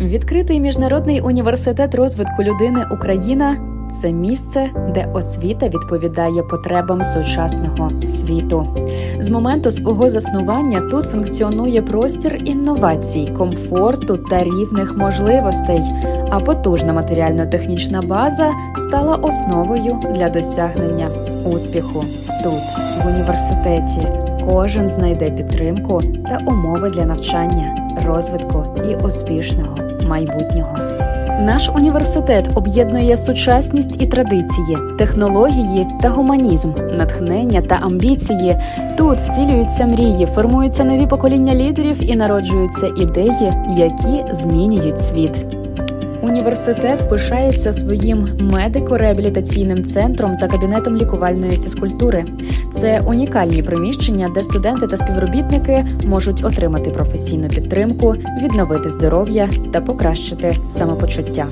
Відкритий міжнародний університет розвитку людини Україна це місце, де освіта відповідає потребам сучасного світу. З моменту свого заснування тут функціонує простір інновацій, комфорту та рівних можливостей. А потужна матеріально-технічна база стала основою для досягнення успіху тут, в університеті. Кожен знайде підтримку та умови для навчання, розвитку і успішного майбутнього. Наш університет об'єднує сучасність і традиції, технології та гуманізм, натхнення та амбіції. Тут втілюються мрії, формуються нові покоління лідерів і народжуються ідеї, які змінюють світ. Університет пишається своїм медико-реабілітаційним центром та кабінетом лікувальної фізкультури. Це унікальні приміщення, де студенти та співробітники можуть отримати професійну підтримку, відновити здоров'я та покращити самопочуття.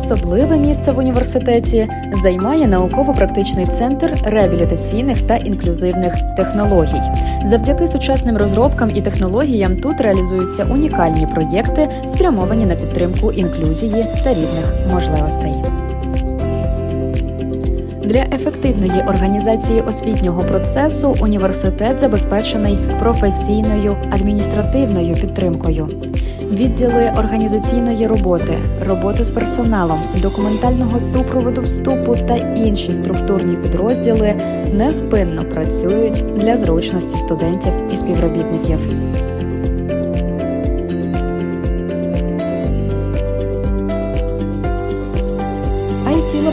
Особливе місце в університеті займає науково-практичний центр реабілітаційних та інклюзивних технологій. Завдяки сучасним розробкам і технологіям тут реалізуються унікальні проєкти, спрямовані на підтримку інклюзії та рівних можливостей. Для ефективної організації освітнього процесу університет забезпечений професійною адміністративною підтримкою. Відділи організаційної роботи, роботи з персоналом, документального супроводу вступу та інші структурні підрозділи невпинно працюють для зручності студентів і співробітників.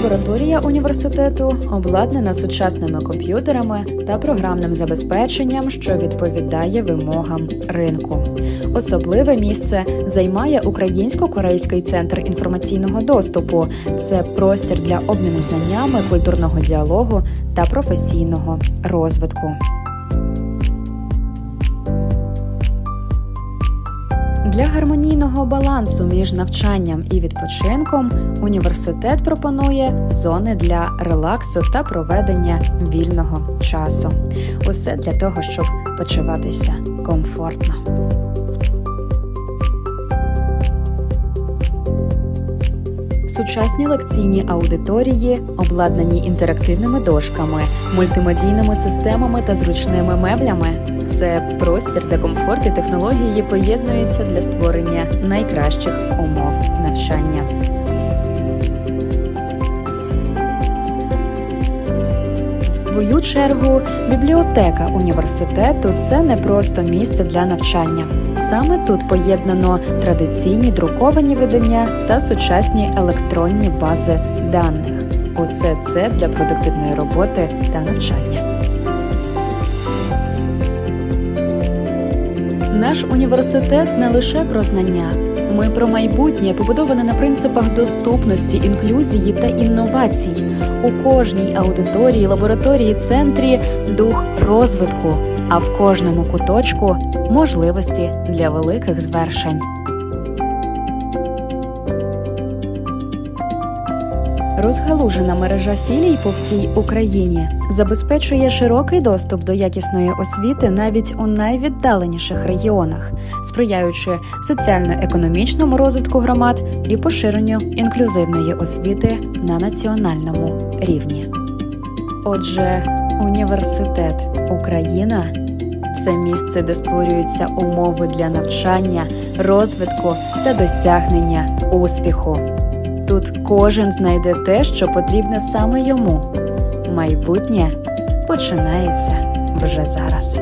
Лабораторія університету обладнана сучасними комп'ютерами та програмним забезпеченням, що відповідає вимогам ринку. Особливе місце займає українсько-корейський центр інформаційного доступу. Це простір для обміну знаннями, культурного діалогу та професійного розвитку. Для гармонійного балансу між навчанням і відпочинком університет пропонує зони для релаксу та проведення вільного часу. Усе для того, щоб почуватися комфортно. Сучасні лекційні аудиторії обладнані інтерактивними дошками, мультимедійними системами та зручними меблями. Це простір, де комфорт і технології поєднуються для створення найкращих умов навчання. Свою чергу, бібліотека університету це не просто місце для навчання. Саме тут поєднано традиційні друковані видання та сучасні електронні бази даних. Усе це для продуктивної роботи та навчання. Наш університет не лише про знання. Ми про майбутнє, побудоване на принципах доступності, інклюзії та інновацій. У кожній аудиторії, лабораторії, центрі дух розвитку, а в кожному куточку можливості для великих звершень. Розгалужена мережа філій по всій Україні забезпечує широкий доступ до якісної освіти навіть у найвіддаленіших регіонах, сприяючи соціально-економічному розвитку громад і поширенню інклюзивної освіти на національному рівні. Отже, університет Україна це місце, де створюються умови для навчання, розвитку та досягнення успіху. Тут кожен знайде те, що потрібне саме йому. Майбутнє починається вже зараз.